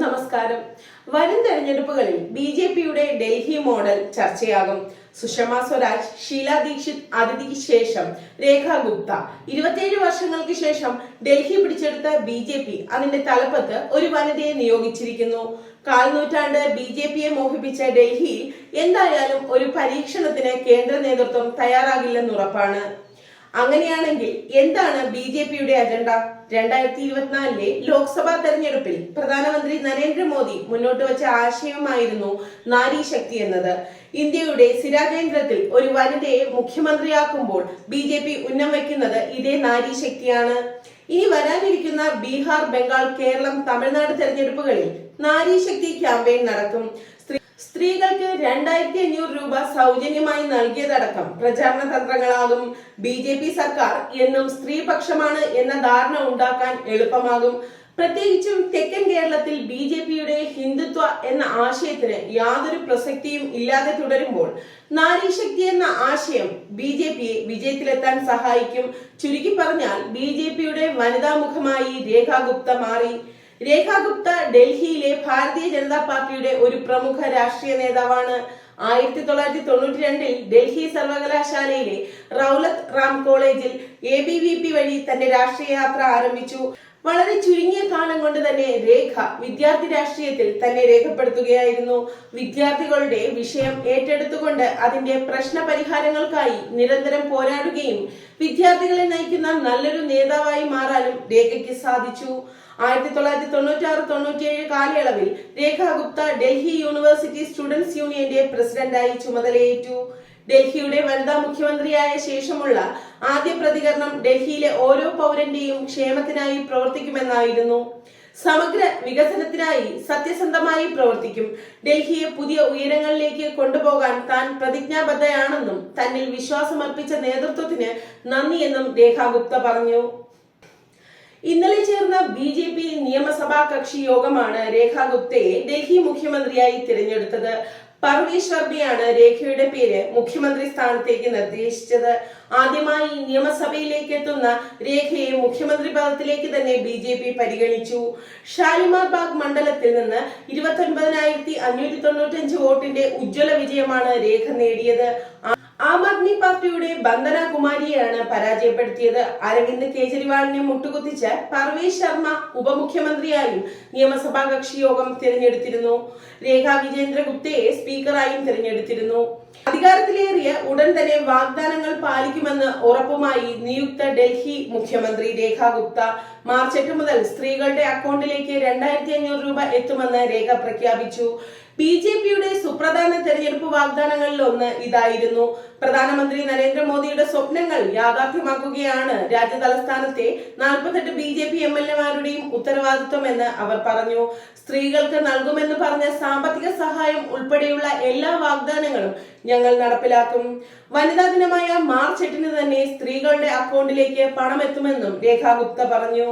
നമസ്കാരം. വരും തെരഞ്ഞെടുപ്പുകളിൽ ബി ജെ പിയുടെ ഡൽഹി മോഡൽ ചർച്ചയാകും. സുഷമ സ്വരാജ് ഷീല ദീക്ഷിത് അതിഥിക്ക് ശേഷം രേഖ ഗുപ്ത. ഇരുപത്തിയേഴ് വർഷങ്ങൾക്ക് ശേഷം ഡൽഹി പിടിച്ചെടുത്ത ബി ജെ പി അതിന്റെ തലപ്പത്ത് ഒരു വനിതയെ നിയോഗിച്ചിരിക്കുന്നു. കാൽനൂറ്റാണ്ട് ബി ജെ പിയെ മോഹിപ്പിച്ച ഡൽഹിയിൽ എന്തായാലും ഒരു പരീക്ഷണത്തിന് കേന്ദ്ര നേതൃത്വം തയ്യാറാകില്ലെന്ന് ഉറപ്പാണ് അങ്ങനെയാണെങ്കിൽ എന്താണ് ബി ജെ പിയുടെ അജണ്ട? രണ്ടായിരത്തി ഇരുപത്തിനാലിലെ ലോക്സഭാ തെരഞ്ഞെടുപ്പിൽ പ്രധാനമന്ത്രി നരേന്ദ്രമോദി മുന്നോട്ട് വെച്ച ആശയമായിരുന്നു നാരി ശക്തി എന്നത്. ഇന്ത്യയുടെ സ്ഥിരാകേന്ദ്രത്തിൽ ഒരു വനിതയെ മുഖ്യമന്ത്രിയാക്കുമ്പോൾ ബി ജെ പി ഉന്നം വയ്ക്കുന്നത് ഇതേ നാരി ശക്തിയാണ്. ഇനി വരാനിരിക്കുന്ന ബീഹാർ ബംഗാൾ കേരളം തമിഴ്നാട് തെരഞ്ഞെടുപ്പുകളിൽ നാരി ശക്തി ക്യാമ്പയിൻ നടക്കും. സ്ത്രീകൾക്ക് രണ്ടായിരത്തി അഞ്ഞൂറ് രൂപ സൗജന്യമായി നൽകിയതടക്കം പ്രചാരണ തന്ത്രങ്ങളാകും ബി ജെ പി സർക്കാർ എന്നും സ്ത്രീപക്ഷമാണ് എന്ന ധാരണ ഉണ്ടാക്കാൻ എളുപ്പമാകും. പ്രത്യേകിച്ചും തെക്കൻ കേരളത്തിൽ ബി ജെ പിയുടെ ഹിന്ദുത്വ എന്ന ആശയത്തിന് യാതൊരു പ്രസക്തിയും ഇല്ലാതെ തുടരുമ്പോൾ നാരീശക്തി എന്ന ആശയം ബി ജെ പിയെ വിജയത്തിലെത്താൻ സഹായിക്കും. ചുരുക്കി പറഞ്ഞാൽ ബി ജെ പിയുടെ വനിതാ മുഖമായി രേഖ ഗുപ്ത മാറി. രേഖ ഗുപ്ത ഡൽഹിയിലെ ഭാരതീയ ജനതാ പാർട്ടിയുടെ ഒരു പ്രമുഖ രാഷ്ട്രീയ നേതാവാണ്. ആയിരത്തി തൊള്ളായിരത്തി തൊണ്ണൂറ്റി രണ്ടിൽ ഡൽഹി സർവകലാശാലയിലെ റൗലത്ത് റാം കോളേജിൽ എ ബി വി പി വഴി തന്റെ രാഷ്ട്രീയ യാത്ര ആരംഭിച്ചു. വളരെ ചുരുങ്ങിയ കാലം കൊണ്ട് തന്നെ രേഖ വിദ്യാർത്ഥി രാഷ്ട്രീയത്തിൽ തന്നെ രേഖപ്പെടുത്തുകയായിരുന്നു. വിദ്യാർത്ഥികളുടെ വിഷയം ഏറ്റെടുത്തുകൊണ്ട് അതിന്റെ പ്രശ്ന പരിഹാരങ്ങൾക്കായി നിരന്തരം പോരാടുകയും വിദ്യാർത്ഥികളെ നയിക്കുന്ന നല്ലൊരു നേതാവായി മാറാനും രേഖയ്ക്ക് സാധിച്ചു. ആയിരത്തി തൊള്ളായിരത്തി തൊണ്ണൂറ്റി ആറ് തൊണ്ണൂറ്റിയേഴ് കാലയളവിൽ രേഖ ഗുപ്ത ഡൽഹി യൂണിവേഴ്സിറ്റി സ്റ്റുഡൻസ് യൂണിയന്റെ പ്രസിഡന്റായി ചുമതലയേറ്റു. ഡൽഹിയുടെ വനിതാ മുഖ്യമന്ത്രിയായ ശേഷമുള്ള ആദ്യ പ്രതികരണം ഡൽഹിയിലെ ഓരോ പൗരന്റെയും ക്ഷേമത്തിനായി പ്രവർത്തിക്കുമെന്നായിരുന്നു. സമഗ്ര വികസനത്തിനായി സത്യസന്ധമായി പ്രവർത്തിക്കും. ഡൽഹിയെ പുതിയ ഉയരങ്ങളിലേക്ക് കൊണ്ടുപോകാൻ താൻ പ്രതിജ്ഞാബദ്ധയാണെന്നും തന്നിൽ വിശ്വാസമർപ്പിച്ച നേതൃത്വത്തിന് നന്ദിയെന്നും രേഖാ ഗുപ്ത പറഞ്ഞു. ഇന്നലെ ചേർന്ന ബി ജെ പി നിയമസഭാ കക്ഷി യോഗമാണ് രേഖാ ഗുപ്തയെ ഡൽഹി മുഖ്യമന്ത്രിയായി തിരഞ്ഞെടുത്തത്. പർവേഷ് വർമ്മയാണ് രേഖയുടെ പേര് മുഖ്യമന്ത്രി സ്ഥാനത്തേക്ക് നിർദ്ദേശിച്ചത്. ആദ്യമായി നിയമസഭയിലേക്ക് എത്തുന്ന രേഖയെ മുഖ്യമന്ത്രി പദത്തിലേക്ക് തന്നെ ബി ജെ പി പരിഗണിച്ചു. ഷാലിമാർ ബാഗ് മണ്ഡലത്തിൽ നിന്ന് ഇരുപത്തി ഒൻപതിനായിരത്തി അഞ്ഞൂറ്റി തൊണ്ണൂറ്റി അഞ്ച് വോട്ടിന്റെ ഉജ്ജ്വല വിജയമാണ് രേഖ നേടിയത്. ആം ആദ്മി പാർട്ടിയുടെ ബന്ദന കുമാരിയെയാണ് പരാജയപ്പെടുത്തിയത്. അരവിന്ദ് കെജ്രിവാളിനെ മുട്ടുകുത്തിച്ച് പർവേഷ് ശർമ്മ ഉപമുഖ്യമന്ത്രിയായും നിയമസഭാ കക്ഷി യോഗം തിരഞ്ഞെടുത്തിരുന്നു. രേഖാ വിജേന്ദ്ര ഗുപ്തയെ സ്പീക്കറായും തിരഞ്ഞെടുത്തിരുന്നു. അധികാരത്തിലേറിയ ഉടൻ തന്നെ വാഗ്ദാനങ്ങൾ പാലിക്കുമെന്ന് ഉറപ്പുമായി നിയുക്ത ഡൽഹി മുഖ്യമന്ത്രി രേഖ ഗുപ്ത. മാർച്ച് എട്ട് മുതൽ സ്ത്രീകളുടെ അക്കൗണ്ടിലേക്ക് രണ്ടായിരത്തി അഞ്ഞൂറ് രൂപ എത്തുമെന്ന് രേഖ പ്രഖ്യാപിച്ചു. ബി ജെ പിയുടെ സുപ്രധാന തെരഞ്ഞെടുപ്പ് വാഗ്ദാനങ്ങളിൽ ഒന്ന് ഇതായിരുന്നു. പ്രധാനമന്ത്രി നരേന്ദ്രമോദിയുടെ സ്വപ്നങ്ങൾ യാഥാർത്ഥ്യമാക്കുകയാണ്. രാജ്യ തലസ്ഥാനത്തെ നാൽപ്പത്തെട്ട് B J P M L എമാരുടെയും ഉത്തരവാദിത്വമെന്ന് അവർ പറഞ്ഞു. സ്ത്രീകൾക്ക് നൽകുമെന്ന് പറഞ്ഞ സാമ്പത്തിക സഹായം ഉൾപ്പെടെയുള്ള എല്ലാ വാഗ്ദാനങ്ങളും ഞങ്ങൾ നടപ്പിലാക്കും. വനിതാ ദിനമായ മാർച്ച് എട്ടിന് തന്നെ സ്ത്രീകളുടെ അക്കൗണ്ടിലേക്ക് പണം എത്തുമെന്നും രേഖാ ഗുപ്ത പറഞ്ഞു.